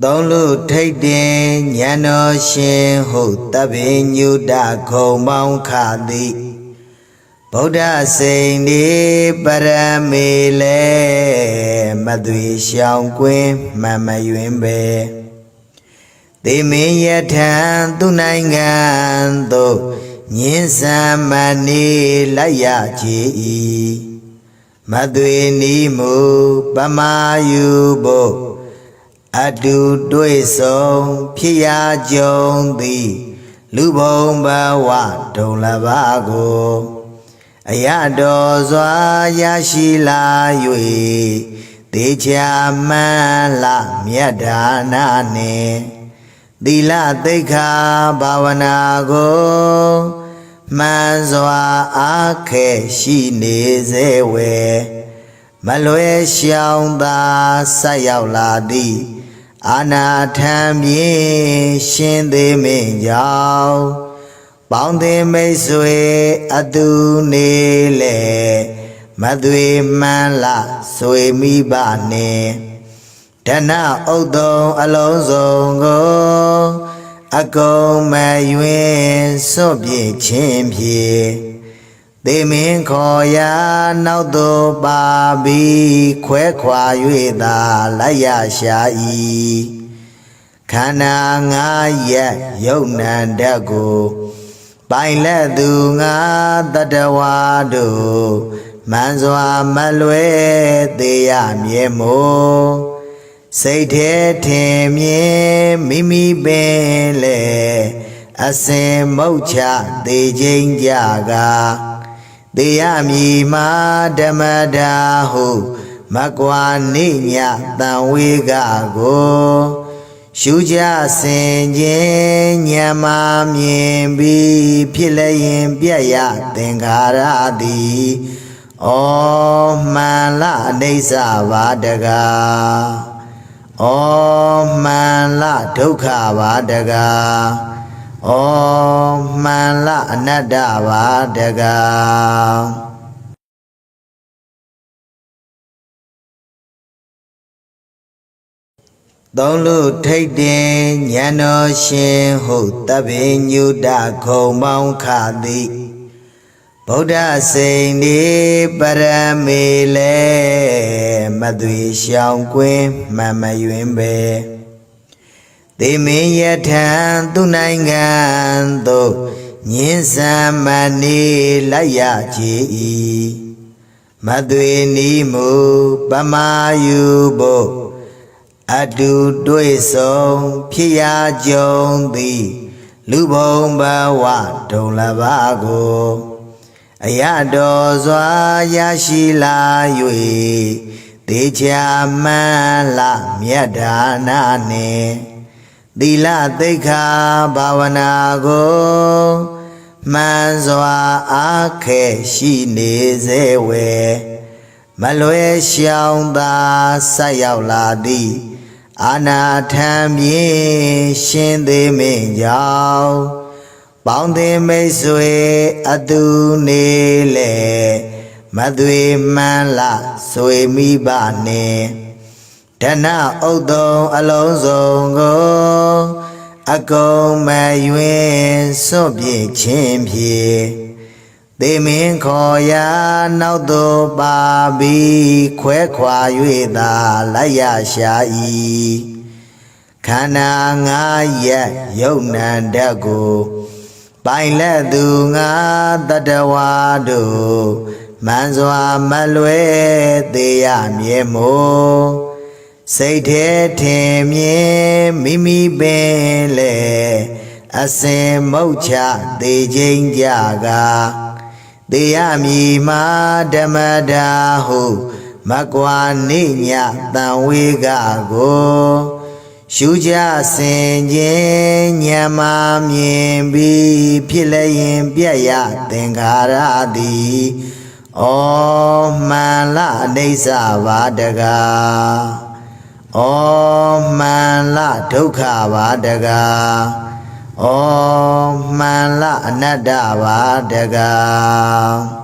သုံးလူထိတ်တင်ဉာဏ်တော်ရှင်ဟုတ်တပ္ပိညုတခုံပေါင်းခသည်ဗုဒ္ဓစိန်ဒီပရမေလေမသွေရှောင်ကွင်းမမယွင်ပဲသေမင်းယထံသူနိုင်ငံသို့ညင်းစံမနေလိုက်ရချေ၏မသွေနီမူပမာယူဖို့ အတူတွေ့ဆုံးဖြစ်ရာကြုံသည်လူဘုံဘဝဒုံလဘာကိုအရတော်စွာရရှိလာ၍တေချာမှန်လာမြတ်ဒါနာနှင့်သီလသိက္ခာဘာဝနာကိုမှန်စွာအားခဲရှိနေစေဝေမလွယ်ရှောင်သာဆက်ရောက်လာသည် အာနာထံမြေရှင်သေးမင်းကြောင့်ပေါင်းသည်မိတ်ဆွေအတူနေလေမသွေမှန်းလာဆွေမိဘနှင့်ဒနဥဒ္ဒုံအလုံးစုံကိုအကုန်မယွင်စွန့်ပြေခြင်းဖြင့် သေမင်းခေါ်ရာနောက်သို့ပါပြီးခွဲခွာ၍သာလိုက်ရရှာ၏ခန္ဓာငါးရက်ယုံနံတတ်ကိုပိုင်လက်သူငါတတဝါတို့မန်စွာမလွဲသေးရမြဲမို့စိတ်ထဲထင်မြင်မိမိပင်လေအစင်မုတ်ချသေးခြင်းကြကား တေယမီမာဓမ္မတာဟုမကွာနေညတန်ဝေကကိုရှုကြဆင်ခြင်းညမမြင်ပြီးဖြစ်လည်းရင်ပြက်ရသင်္ခါရသည်ဩမှန်လအိဋ္ဌဘာတကားဩမှန်လဒုက္ခဘာတကား ဩမှန်လအနတ္တဘာတကားသုံးလူထိတ်တင်ဉာဏ်တော်ရှင်ဟုတ်တပ္ပိညုတခုံပေါင်းခသည်ဗုဒ္ဓစိန်ဒီပရမေလေမသွေရှောင်ကွင်းမမယွင်ပဲ သေမင်းယထံသူနိုင်ငံသို့ညင်းစံမနေလိုက်ရချေ၏မသွေနီမူပမာယူဖို့အတူတွေ့ဆုံးဖြစ်ရာကြုံသည်လူဘုံဘဝဒုံလဘာကိုအရတော်စွာရရှိလာ၍တေချာမှန်လာမြတ်ဒါနာနှင့် သီလသိက္ခာဘာဝနာကိုမှန်စွာအားခဲရှိနေစေဝေမလွယ်ရှောင်သာဆက်ရောက်လာသည်အာနာထံမြေရှင်သေးမင်းကြောင့်ပေါင်းသည်မိတ်ဆွေအတူနေလေမသွေမှန်းလာဆွေမိဘနှင့် ဒနဥဒ္ဒုံအလုံးစုံကိုအကုန်မယွင်စွန့်ပြေခြင်းဖြင့်သေမင်းခေါ်ရာနောက်သို့ပါပြီးခွဲခွာ၍သာလိုက်ရရှာ၏ခန္ဓာငါးရက်ယုံနံတတ်ကိုပိုင်လက်သူငါတတဝါတို့မန်စွာမလွဲသေးရမြဲမို့ စိတ်ထဲထင်မြင်မိမိပင်လေအစင်မုတ်ချသေးခြင်းကြကားတေယမီမာဓမ္မတာဟုမကွာနေညတန်ဝေကကိုရှုကြဆင်ခြင်းညမမြင်ပြီးဖြစ်လည်းရင်ပြက်ရသင်္ခါရသည်ဩမှန်လအိဋ္ဌဘာတကား ဩမှန်လဒုက္ခဘာတကားဩမှန်လအနတ္တဘာတကား